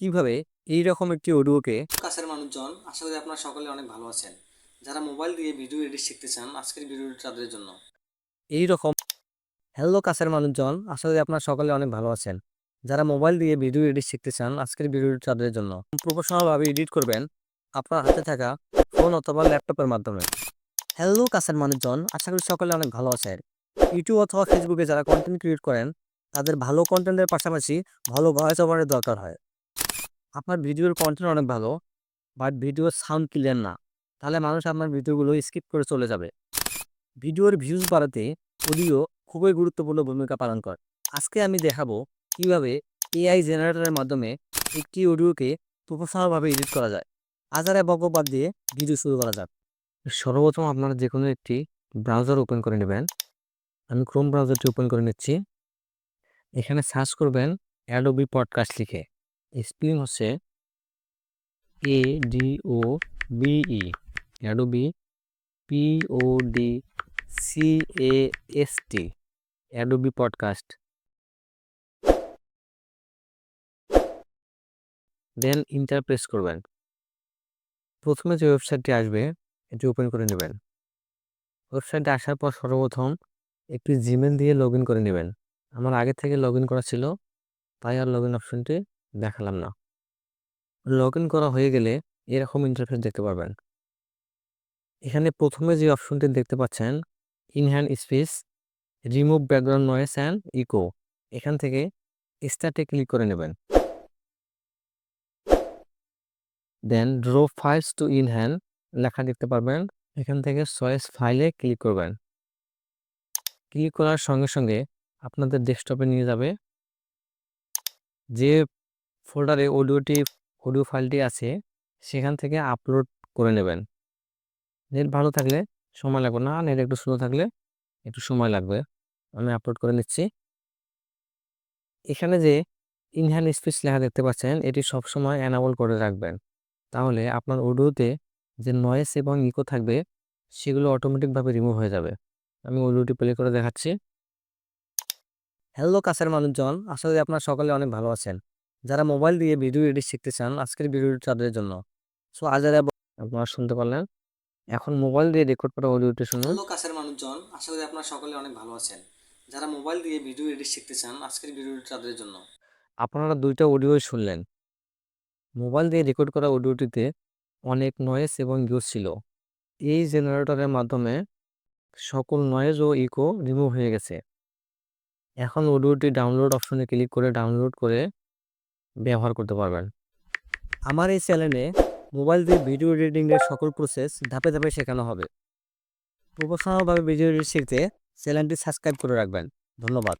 কীভাবে এই রকম একটি অডিওকে কাছের মানুষজন আশা করি আপনারা সকলে অনেক ভালো আছেন। যারা মোবাইল দিয়ে ভিডিও এডিট শিখতে চান আজকের ভিডিওটি তাদের জন্য। এই রকম হ্যালো কাছের মানুষজন আশা করি আপনারা সকলে অনেক ভালো আছেন। যারা মোবাইল দিয়ে ভিডিও এডিট শিখতে চান আজকের ভিডিওটি তাদের জন্য। প্রফেশনালভাবে এডিট করবেন আপনার হাতে থাকা ফোন অথবা ল্যাপটপের মাধ্যমে। হ্যালো কাছের মানুষজন আশা করি সকলে অনেক ভালো আছেন। ইউটিউব অথবা ফেসবুকে যারা কন্টেন্ট ক্রিয়েট করেন তাদের ভালো কন্টেন্টের পাশাপাশি ভালো ভয়েস ওভারের দরকার হয়। আপনার ভিডিওর কন্টেন্ট অনেক ভালো বাট ভিডিওর সাউন্ড ক্লিয়ার না। তাহলে মানুষ আপনার ভিডিওগুলো স্কিপ করে চলে যাবে। ভিডিওর ভিউজ বাড়াতে অডিও খুবই গুরুত্বপূর্ণ ভূমিকা পালন করে। আজকে আমি দেখাবো কীভাবে এআই জেনারেটরের মাধ্যমে একটি অডিওকে প্রফেশনালভাবে এডিট করা যায়। আজারে বকবাদ দিয়ে ভিডিও শুরু করা যাক। সর্বপ্রথম আপনারা যে কোনো একটি ব্রাউজার ওপেন করে নেবেন। আমি ক্রোম ব্রাউজারটি ওপেন করে নিচ্ছি। এখানে সার্চ করবেন অ্যাডোবি পডকাস্ট লিখে। স্পেলিং হচ্ছে A D O B E Adobe P O D C A S T Adobe podcast then enter press করবেন। প্রথমে যে ওয়েবসাইটটি আসবে, এটি ওপেন করে নেবেন। ওয়েবসাইটে আসার পর সর্বপ্রথম একটি জিমেল দিয়ে লগ করে নেবেন। আমার আগে থেকে লগ করা ছিল, তাই আর লগ অপশনটি দেখালাম না। লগ ইন করা হয়ে গেলে এরকম ইন্টারফেস দেখতে পারবেন। এখানে প্রথমে যে অপশনটি দেখতে পাচ্ছেন enhance speech remove background noise and echo এখান থেকে স্টার্টে ক্লিক করে নেবেন। Then drag files to enhance লেখা দেখতে পারবেন, এখান থেকে চয়েস ফাইলে ক্লিক করবেন। ক্লিক করার সঙ্গে সঙ্গে আপনাদের ডেস্কটপে নিয়ে যাবে। যে ফোল্ডারে অডিওটি অডিও ফাইলটি আছে, সেখান থেকে আপলোড করে নেবেন। নেট ভালো থাকলে সময় লাগবে না নেট একটু স্লো থাকলে একটু সময় লাগবে। আমি আপলোড করে নিচ্ছি। এখানে যে ইনহ্যান্ড স্পেস লেখা দেখতে পাচ্ছেন, এটি সবসময় অ্যানাবল করে রাখবেন। তাহলে আপনার অডিওতে যে নয়েস এবং ইকো থাকবে, সেগুলো অটোমেটিকভাবে রিমুভ হয়ে যাবে। আমি অডিওটি প্লে করে দেখাচ্ছি। হ্যালো কাছের মানুষজন করি আপনার সকালে অনেক ভালো আছেন। যারা মোবাইল দিয়ে ভিডিও এডিট শিখতে চান আজকের ভিডিওটি তাদের জন্য। সো আজ আপনারা শুনতে পারলেন। এখন মোবাইল দিয়ে রেকর্ড করা অডিওটি শুনুন। হ্যালো কাছের মানুষজন আশা করি আপনারা সকলে অনেক ভালো আছেন। যারা মোবাইল দিয়ে ভিডিও এডিট শিখতে চান আজকের ভিডিওটি তাদের জন্য। আপনারা দুইটা অডিওই শুনলেন। মোবাইল দিয়ে রেকর্ড করা অডিওটিতে অনেক নয়েজ এবং ইউজ ছিল। এই জেনারেটরের মাধ্যমে সকল নয়েজ ও ইকো রিমুভ হয়ে গেছে। এখন অডিওটি ডাউনলোড অপশনে ক্লিক করে ডাউনলোড করে ব্যবহার করতে পারবেন। আমার এই চ্যানেলে মোবাইল দিয়ে ভিডিও এডিটিংয়ের সকল প্রসেস ধাপে ধাপে শেখানো হবে। প্রফেশনালভাবে ভিডিও এডিট শিখতে চ্যানেলটি সাবস্ক্রাইব করে রাখবেন। ধন্যবাদ।